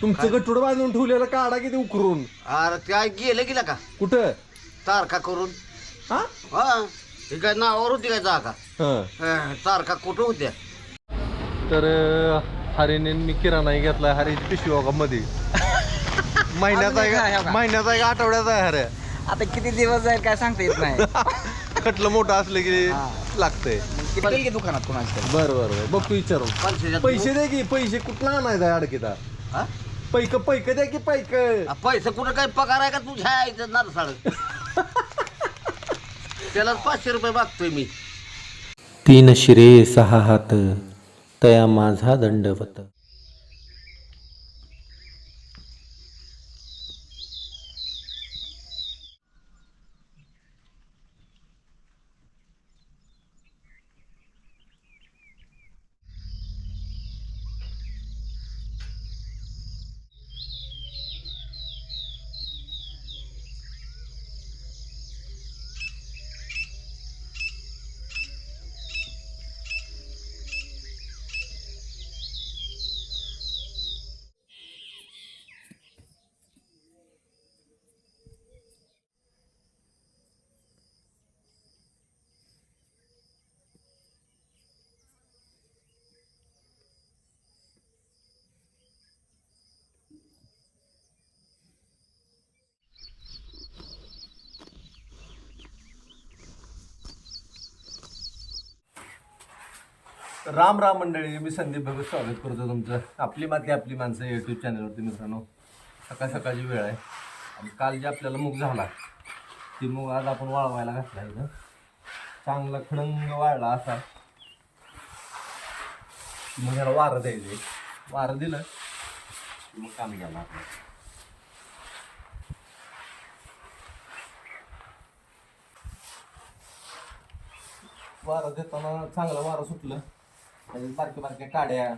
तुमचं गटूड बांधून ठेवलेलं काढा किती उकरून. अरे काय गेलं गेला का कुठं? तारखा करून. हा? हा हे काय नावावर होती काय जागा? हं. तारखा कुठं होत्या? तर अं, हरीने मी किराणा घेतलाय हरीची पिशवी बघा मध्ये महिन्याचा आहे का? महिन्याचा आहे का? आठवड्याचा आहे हरे. आता किती दिवस जाईल काय सांगता येत नाही. खटलं मोठं असलं की. लागतंय. किती दुकानात कोणाच्या तरी. बर बर बर. बघ तू विचारून पैशाच्यात पैसे दे की पैसे कुठला आणायचा अडकिता हा? पैक पैक द्या की पैक. आ, पैसे कुठं काय पगार आहे का तुझ्या आईचं नारसाळ? त्याला पाचशे रुपये मागतोय मी. तीन शिरे सहा हात तया माझा दंडवत. राम राम मंडळी मी संदीप भगत स्वागत करतो तुमचं. आपली माती आपली माणसं युट्यूब चॅनलवरती मित्रांनो. सकाळ सकाळची वेळ आहे. आणि काल जे आपल्याला मूग झाला ती मूग आज आपण वाळवायला घातला इथं. चांगला खडंग वाळला असा. मग ह्याला वारं द्यायचे वारं दिलं की मग काम घ्यायला आपलं वारं देताना चांगलं वारं सुटलं. त्याच्यात बारक्या बारक्या काड्या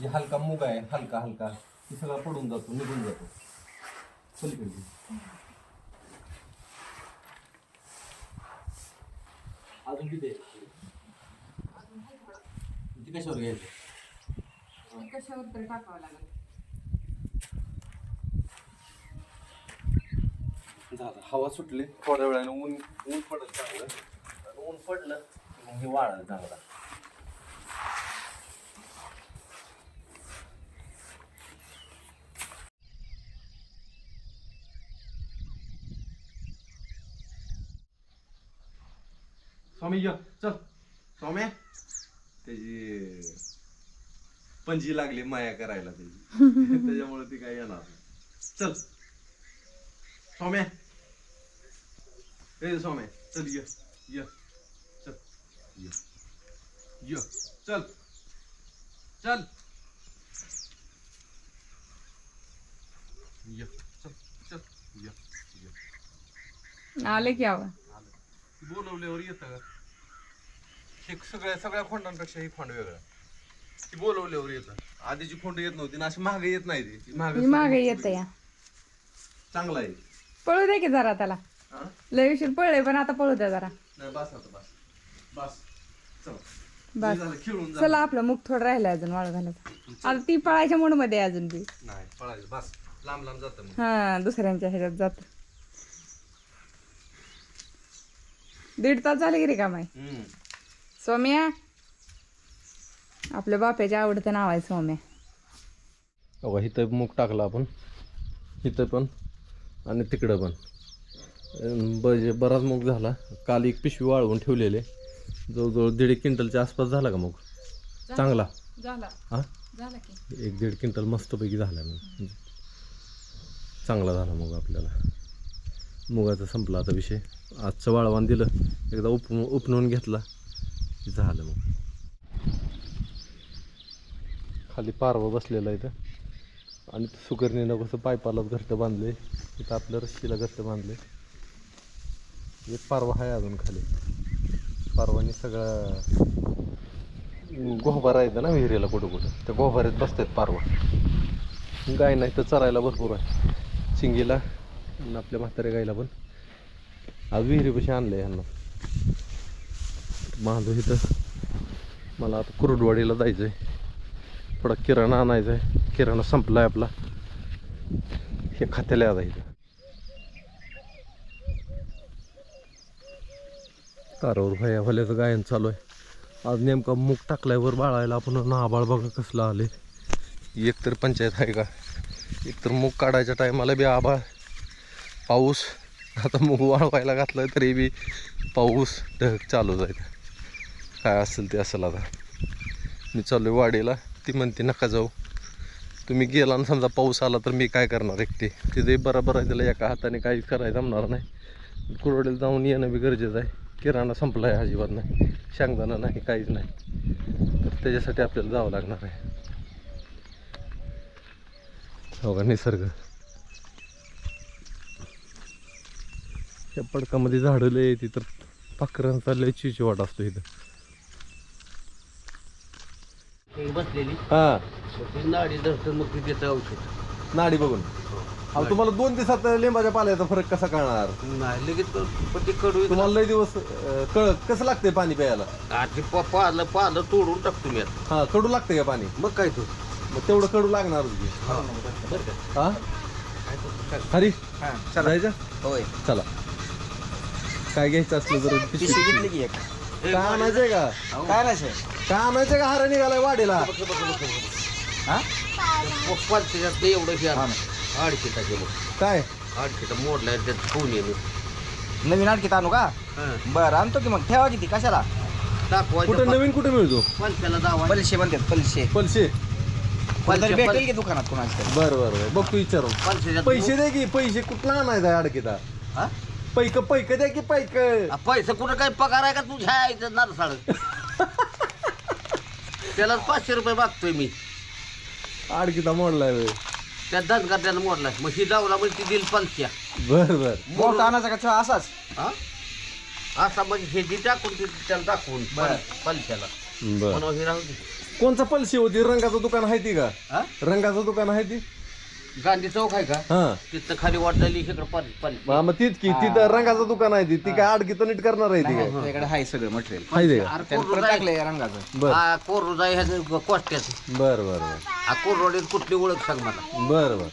जे हलका मुग आहे हलका हलका ते सगळं पडून जातो निघून जातो. पलीकडे. अजून किती आहे? किती कशावर घ्यायचं? कशावर तरी टाकावं लागेल. झालं हवा सुटली. थोड्या वेळाने ऊन ऊन पडत चांगलं ऊन पडलं मग हे वाळलं चांगला स्वामी ये. चल. स्वामी? त्याची पंजी लागली माया करायला त्याची. त्याच्यामुळे ती काय येणार. चल. सौम्या ए सौम्या चल ये. ये. चल. ये. ये. चल. चल. ये. चल. चल. ये. ये. आले की आवा बोलवल्यावर येतं. का हे सगळ्या सगळ्या खोंडांपेक्षा ही खोंड वेगळं. ती बोलवल्यावर येतं. आधीची खोंड येत नव्हती ना अशी महाग येत नाही ती. मागे येत या. चांगला आहे. पळू दे की जरा त्याला. हा? लय उशीर पळले पण आता पळू द्या जरा. नाही बस आता बस. बस. चल. बस. झालं खेळून जा. चला आपलं मुख थोडं राहिलं अजून वाळू घालायचं. आता ती पळायच्या मूडमध्ये आहे अजून ती. नाही पळायचं बस. लांब लांब जातं मग. हा दुसऱ्यांच्या ह्याच्यात जात. दीड तास झाले की रे काम आहे. सौम्या? आपल्या बाप्याच्या आवडतं नाव आहे सौम्या. बघा इथं मूग टाकला आपण. इथं पण आणि तिकडं पण. बराच मूग झाला. काल एक पिशवी वाळवून ठेवलेले. जवळजवळ दीड क्विंटलच्या आसपास झाला का मूग? चांगला? झाला. हा? झाला की. एक दीड क्विंटल मस्तपैकी झाला. मग चांगला झाला मूग आपल्याला. मुगाचा संपला आता विषय. आजचं वाळवान दिलं. एकदा उप उपनवून घेतला. झालं मग. खाली पारवा बसलेला इथं. आणि सुकरणीनं कसं पायपाला घट्ट बांधले इथं आपल्या रस्सीला घट्ट बांधले एक पारवा आहे अजून खाली. पारवाने सगळा गोहबारा येतं ना विहिरीला कुठं कुठं. त्या गोहबाऱ्यात बसतात पारवा. गाय नाही तर चरायला भरपूर आहे. चिंगीला आणि आपल्या म्हाताऱ्या गायला पण. आज विहिरीपाशी आणलं ह्यांना. माझं इथं. मला आता कुरुडवाडीला जायचं आहे थोडा किराणा आणायचा आहे किराणा संपला आहे आपला. हे खात्याला जायचं तारावर भया भल्याचं गायन चालू आहे. आज नेमका मूग टाकल्यावर बाळायला आपण नाबाळ बघा कसलं आले. एक तर पंचायत आहे का? एक तर मूग काढायच्या टायमाला बी आबाळ. पाऊस. आता मूग वाळवायला घातलं तरी बी पाऊस ढग चालू जाईल काय असेल ते असेल आता. मी चालू वाडीला. ती म्हणते नका जाऊ. तुम्ही गेला आणि समजा पाऊस आला तर मी काय करणार एकटी? तिथे बरोबर आहे त्याला एका हाताने काही करायला जमणार नाही. कुरवडेला जाऊन येणं बी गरजेचं आहे. किराणा संपला आहे अजिबात नाही. शांगदाना नाही काहीच नाही. तर त्याच्यासाठी आपल्याला जावं लागणार आहे. हो का? निसर्ग. या पडकामध्ये झाडं लय येते तर पाखरांचा लय चिचवाट असतो इथं. बसलेली. हा. नाडी धरतं मग ती देतं औषध. नाडी बघून. अहो तुम्हाला दोन दिवसात लिंबाच्या पाल्याचा फरक कसा कळणार? नाही लगेच तो- पण ते कडू. तुम्हाला लय दिवस अं, कळ कसं लागतंय पाणी प्यायला? आधी प- पालं पालं तोडून टाकतो मी आता. हा कडू लागतंय का पाणी? मग काय तू? मग तेवढं कडू लागणार हा हरी? जायचं? होय. चला. काय घ्यायचं असलं तर पिशवी घेतली की एक. काय आणायचंय का? काय नाही काय आणायचंय का? हारा निघालाय वाडीला हा पप्पा त्याच्यात नाही एवढं हे हा गेलो काय? आडकिता मोडलाय त्यात फोन येतो नवीन आणखी आणू का? बरं आणतो की मग. ठेवा किती? कशाला? कुठं दाखवायचं नवीन कुठं मिळतो? पंचाला दावा पलशे म्हणतात पलशे. पैसे तरी भेटेल की दुकानात कोणाच तरी? बर बर बर. बघ तू विचारून पंचायत पैसे दे की पैसे कुठला आणायचा अडकीता हा? पैक पैक द्या की पैक. पैसे कुठं काय पगार आहे का तुझ्या आईचं नारसाळ? त्याला पाचशे रुपये मागतोय मी. अडकीता मोडलाय व्हय. त्या धनगर त्याला मोडला मग ही जाऊला म्हणजे ती दिल पंच्या बर बर. मोठा आणायचा का चहा असाच? हा? असा म्हणजे हे जी टाकून ती त्याला दाखवून बरं. पंच्याला बर. म्हणून हे राहू दे. कोणचा पलशी होती? रंगाचं दुकान आहे ती का? हा? रंगाचं दुकान आहे ती? गांधी चौक आहे का? हा. तिथं खाली वाटलेली इकडं पण पण हा, मग तीच की तिथं रंगाचं दुकान आहे ती. ती काय अडकीत नीट करणार आहे ती. काय आहे सगळं मटेरियल आहे का? त्यानं परत रंगाचं. बर. हा कोरडू जाय ह्याचं कोष्ट्याचं. बर बर बर. हा कोरडीत कुठली ओळख सांग मला. बर बर.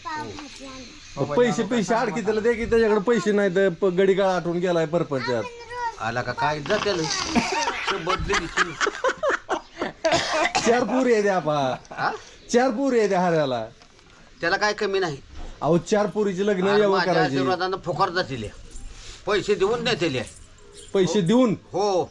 मग पैसे पैसे अडकी त्याला दे की त्याच्याकडे पैसे नाही तर गडी गाळ आठवून गेलाय परपंचात. आला का? काय जात्याला? शंभर दीडशे चार पुरी आहे द्या पा. हा? चार पुरी आहे द्या हऱ्याला त्याला काय कमी नाही. अहो चार पुरीचे लग्न आणि यावं माझ्या करायचे. आशीर्वादानं फुकार जातील. पैसे देऊन नेतील. पैसे देऊन? हो.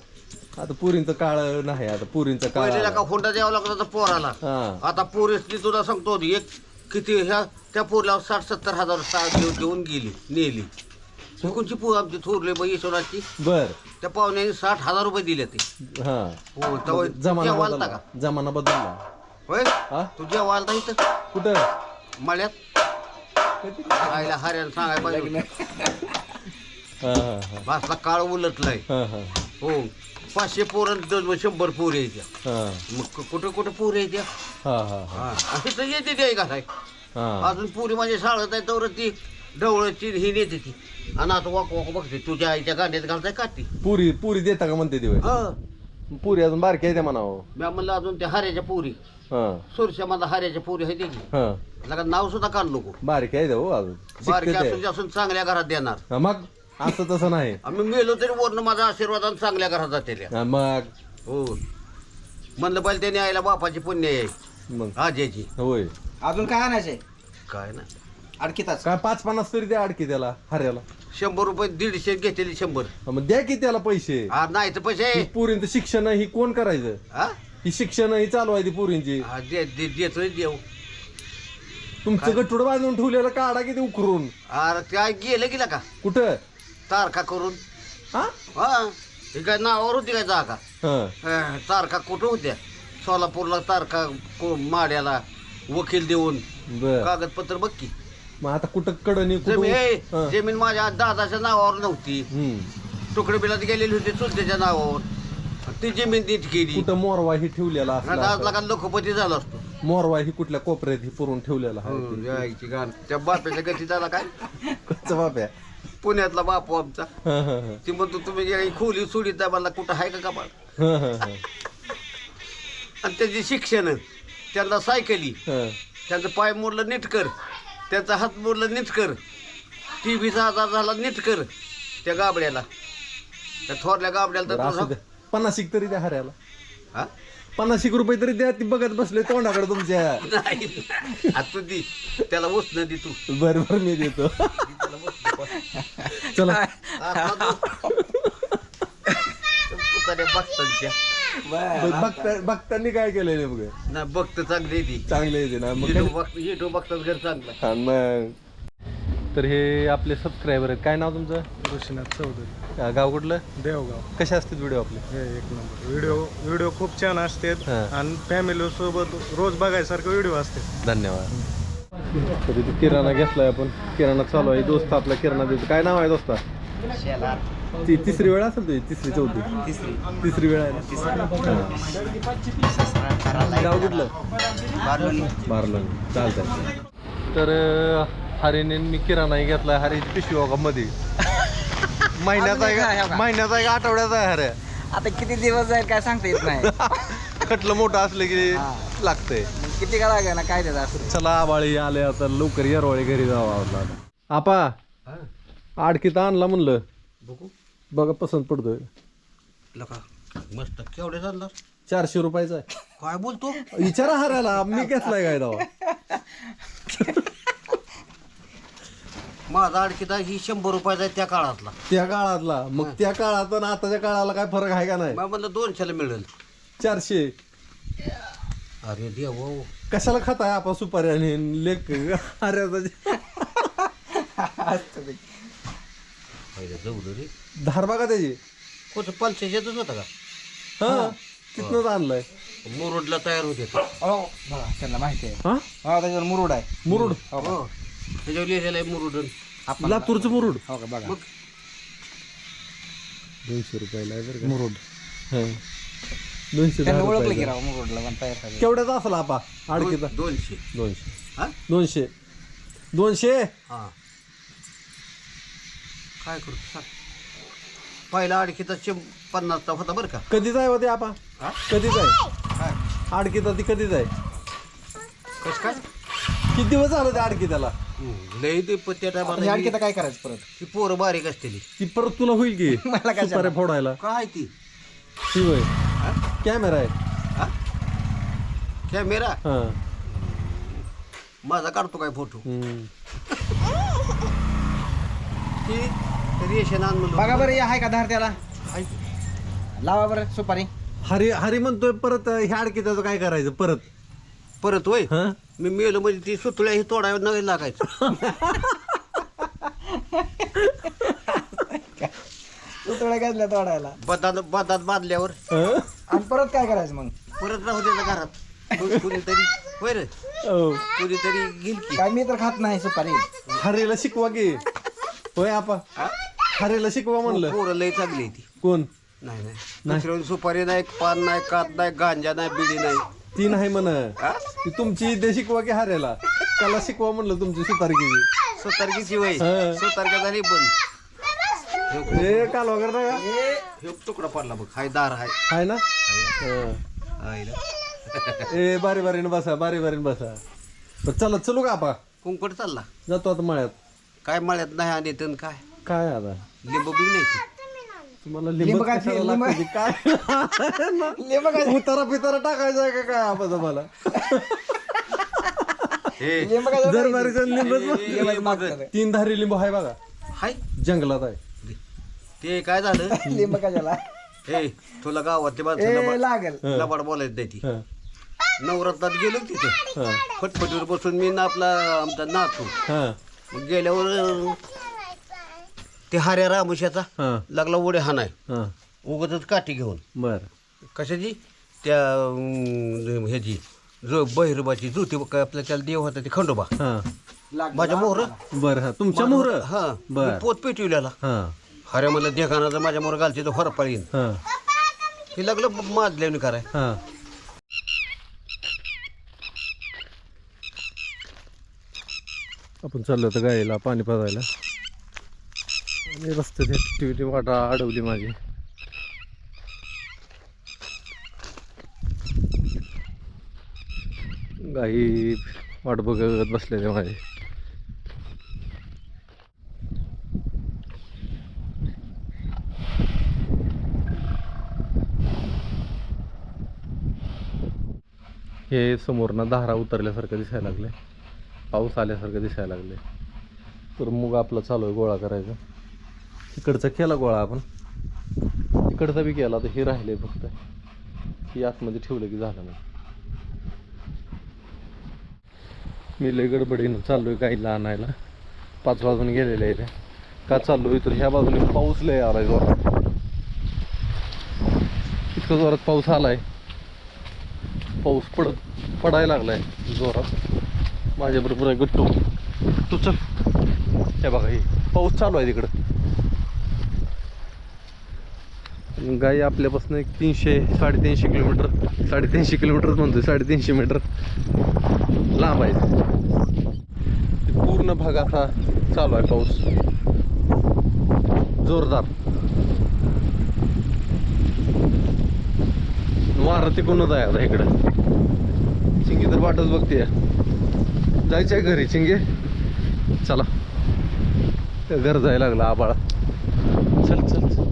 आता पुरींचं काळ नाही आता पुरींचं काळ. पहिलेला. का हुंडा द्यावा लागला होता पोराला? हा. आता पोरीसनी तुला सांगतो एक किती ह्या त्या पोरला साठ सत्तर हजार देऊन देऊन गेली नेली. ही कोणची पोर आमची थोरले बाई ईश्वराची बर. त्या पाहुण्याने साठ हजार रुपये दिले ते. हा. हो तेव्हा जमाना आलता बदलला. का जमाना बदलला. होय? हा? तू जेव्हा आलता इथं कुठं? मळ्यात? आईला हऱ्याला सांगायला पाहिजे हा हा हा. भासला काळ उलटलाय. हा हा. हो पाचशे पोरं दोन शंभर पोरं यायच्या. हा. मग कु- कुठं कुठं पोरं यायच्या? हा हा असं तर येते ते हा. अजून पुरी माझ्या शाळेत आहे तर ती ढवळची ही नेते ती. आणि आता वाक वाक बघते तुझ्या आईच्या गांड्यात घालताय का ती? पुरी पुरी देता का म्हणते दिवस हा. पुरी अजून बारकी आहे त्या म्हणावं मी म्हणलं अजून त्या हाऱ्याच्या पुरी. सुरशा मला हाऱ्याच्या पुरी आहे की हा. लगा नाव सुद्धा काढ नको. बारकी आहे त्या हो अजून. बारकी शिकते असून. असून चांगल्या घरात देणार. हा, मग असं तसं नाही. आम्ही मेलो तरी वरनं माझा आशीर्वादानं चांगल्या घरात जाते हा, मग? हो. म्हणलं पाहिजे त्याने आईला बापाची पुण्य आहे. मग? आजीची. होय. अजून काय आणायचंय काय ना अडकिताच काय पाच पन्नास तरी द्या अडकी त्याला हऱ्याला. शंभर रुपये दीडशे घेतलेली शंभर. हा, मग द्या की त्याला पैसे. नाही तर पैसे. पुरींचं शिक्षण ही कोण करायचं? हा? ही शिक्षण ही चालू आहे ती पुरींची. हा, दे दे- देतोय देऊ. तुमचं गठुड बांधून ठेवलेलं काढा किती उकरून अरे काय गेलं गेलं का कुठं? तारखा करून. हा? हा हे काय नावावर होती काय जागा? हा. अं, तारखा कुठं होत्या? सोलापूरला तारखा को- माड्याला वकील देऊन. बर. कागदपत्र बघ की. मग आता कुठं कडणी जमीन हा. माझ्या दादाच्या नावावर नव्हती. हम्म. तुकडे बिलात गेलेली होती चुलत्याच्या नावावर. ती जमीन नीट केली. कुठं मोरवा ही ठेवलेला असला दादला का लोकपती झाला असतो. मोरवा ही कुठल्या कोपऱ्यात ही पुरून ठेवलेला हो, आहे यायची गाण त्या बाप्याच्या गती झाला काय? कच्चा बाप्या पुण्यातला बापू आमचा. हा, हा, हा. ती म्हणतो तुम्ही गेली खोली सोडीत आहे मला कुठं आहे का कपाळ हा, हा, हा. आणि त्याची शिक्षण त्यांना सायकली हा. त्यांचं पाय मोडलं नीट कर. त्याचा हात मोडला नीट कर. टी व्हीचा आजार झाला नीट कर. त्या गाबड्याला. त्या थोरल्या गाबड्याला बरं, तर द्या पन्नाशिक तरी द्या हऱ्याला. हा? पन्नाशिक रुपये तरी द्या ती बघत बसले तोंडाकडे तुमच्या. नाही आता तू दी त्याला उचन दे तू बर बर मी देतो. चला. आता तू- पुताऱ्या बघतांच्या बघता बघतानी काय केलंय नेमकं नाही बघत चांगली ती. चांगले येते ना. मग युट्यूब बघतात घर चांगलं. हा, मग. तर हे आपले सबस्क्रायबर आहेत. काय नाव तुमचं? ऋषीनाथ चौधरी. गाव कुठलं? देवगाव. कसे असतात व्हिडिओ आपले? हे एक नंबर. व्हिडिओ व्हिडिओ खूप छान असतात हा. आणि फॅमिली सोबत रोज बघायसारखं व्हिडिओ असते. धन्यवाद. तरी ते किराणा घेतलाय आपण. किराणा चालू आहे. दोस्त आपला किराणा देतो. काय नाव आहे दोस्ता? ती तिसरी वेळ असेल तुझी? तिसरी चौथी? तिसरी. तिसरी वेळ आहे ना? हा. गाव कुठलं? बारलं चालतंय. तर अं, हरीने मी किराणाही घेतलाय. हरीची पिशवी मध्ये महिन्याचा आहे का? महिन्याचा आहे का आठवड्याचा आहे हऱ्या आता किती दिवस जाईल काय सांगता येत नाही. खटलं मोठं असलं की लागतंय. किती का लागे ना काय त्याचा असं? चला आबाळी आले आता लवकर येरवाळी घरी जावं आता. आपा आडकीत आणला म्हणलं. बघू. बघा पसंत पडतोय. लका मस्त. केवढे चालणार चारशे रुपयाचा आहे. काय बोलतो? विचारा हरायला मी घेतलाय काय दावा माझा अडकिता ही शंभर रुपयाचा आहे त्या काळातला. त्या काळातला. मग त्या काळात आणि आताच्या काळाला काय फरक आहे का नाही? मग म्हणलं दोनशेला मिळेल. चारशे अरे देव. कशाला खाताय आपा सुपारी आणि लेख हऱ्याचा जाऊ दे रे. धार बघा त्याची. कोणतं पंचायतच होता का? हा तिथनंच आणलाय. मुरुडला तयार होते. ते. हो बघा त्यांना माहिती आहे. हा? हा त्याच्यावर मुरुड आहे. मुरुड. हो. त्याच्यावर लिहिलेलं आहे मुरुडन लातूरचं मुरुड. हो का बघा. मग दोनशे रुपयाला आहे बरं का? मुरुड. दोनशे त्यांना दहा ओळखलं की रुपयाला. राव मुरुडला पण तयार झाले. केवढ्याचा असला आपा? आडकीचा. दोन- दोनशे. दोनशे. हा? दोनशे. दोनशे? हा. काय करू? सांग. पहिला अडकीचा चिम पन्नासचा होता बरं का. कधीच आहे होते आपा? हा? कधीच आहे? काय? आडकीचा ती कधीच आहे? कस काय? किती दिवस झालं ते आडकी त्याला? लय ते पण त्या टायमाला आणखी तर काय करायचं परत? ती पोरं बारीक असतेली. ती परत तुला होईल की? मला काय सुपाऱ्या फोडायला. काय ती? ती होय. हा? कॅमेरा आहे. हा? कॅमेरा? हा. माझा काढतो काय फोटो? हम्म. ती रेशन आण म्हणलं बघा बरं हे आहे का धार त्याला. लावा बरं सुपारी. हरी हरी म्हणतोय परत ह्या आडकी त्याचं काय करायचं? परत. परत होय. हा? मी मेलो म्हणजे ती सुतळ्या ही तोडायला नाही लागायचं. तुतड्या घातल्या तोडायला. बदात बदात बांधल्यावर. हं? आणि परत काय करायचं मग? परत राहू द्यायचं घरात. कोणी- कोणीतरी होय रे? हो. कोणीतरी घेईल की. काय मी तर खात नाही सुपारी. हरीला शिकवा की. होय आपा. हरीला शिकवा म्हणलं. पोरं लय चांगली आहे ती. कोण? नाही नाही. दुसऱ्या सुपारी नाही पान नाही कात नाही गांजा नाही बिडी नाही. ती नाही म्हण? ती तुमची इथे शिकवा की हऱ्याला. त्याला शिकवा म्हणलं तुमची सुतारकीची. सतर्कीची वय हा. सतर्क झाली बंद. हे काल वगैरे नाही का? हे तुकडा पडला बघ. हाय दार हाय. आहे ना? हं. हाय ना. ए बारी बारीने बसा बारी बारीने बसा. बरं चला चलू का आपा कुंकड चालला. जातो आता मळ्यात. काय मळ्यात नाही आणि तन काय? काय आता? लिंबू बी नाही. तुम्हाला लिंब लिंब काय- कशाला लिंब- लागतं? ते? काय उतारा पितारा टाकायचा आहे का काय आपा तुम्हाला? हे लिंब काय जर बारीचं लिंबच लिंबाचं मागचं. तीन धारी लिंबू आहे बघा. हाय. जंगलात आहे. ते काय झालं? लिंब कशाला? हे तुला गावातली ए माणसं लागल. हं. लबाड बोलायचं नाही ती. हं, नवरात्रात गेलो तिथं. हं, फटफटीवर बसून मी ना आपला आमचा नातू. हं, मग गेल्यावर ते हाऱ्या रामुशाचा हं, लागला हाणाय हं. उगतच काठी घेऊन. बर. कशाची? त्या अं, ह्याची जो बहिरबाची जुती काय आपल्या त्याला देव होता ते खंडोबा. हं. माझ्या मोहर? बर हा. तुमच्या मोहर? हा. बर. पोत पेटविल्याला हा. हऱ्या मला देखाना माझ्या मोहर घालते तर फरपाळीन हा. हे लागलं माजल्याने कराय हा. आपण चाललो होतो गाईला पाणी पाजायला. आणि रस्त्यात ॲक्टिव्हिटी वाटा अडवली माझी. गाई वाट बघत बसलेले माझे. हे समोरनं धारा उतरल्यासारखं दिसायला लागले पाऊस आल्यासारखं दिसायला लागले तर मग आपलं चालू आहे गोळा करायचं. इकडचा केला गोळा आपण. इकडचा बी केला तर हे राहिले फक्त. हे आतमध्ये ठेवलं की झालं नाही. मी लय गडबडीनं चाललो आहे गाईला आणायला. पाच वाजून गेलेले आहे का चाललो आहे तर ह्या बाजूने पाऊस लय आलाय जोरात. इतकं जोरात पाऊस आलाय. पाऊस पडत पडायला लागलाय जोरात. माझ्याबरोबर आहे गट्टू. तू चल. हे बघा हे पाऊस चालू आहे तिकडं. गाई आपल्यापासून एक तीनशे साडेतीनशे किलोमीटर साडेतीनशे किलोमीटरच म्हणतोय साडेतीनशे मीटर लांब आहे. ते पूर्ण भाग असा चालू आहे पाऊस. जोरदार. वारा तिकडूनच आहे आता इकडं. चिंगी तर वाटच बघते जायचंय घरी चिंगे चला. घर जायला लागला आबाळा. चल चल.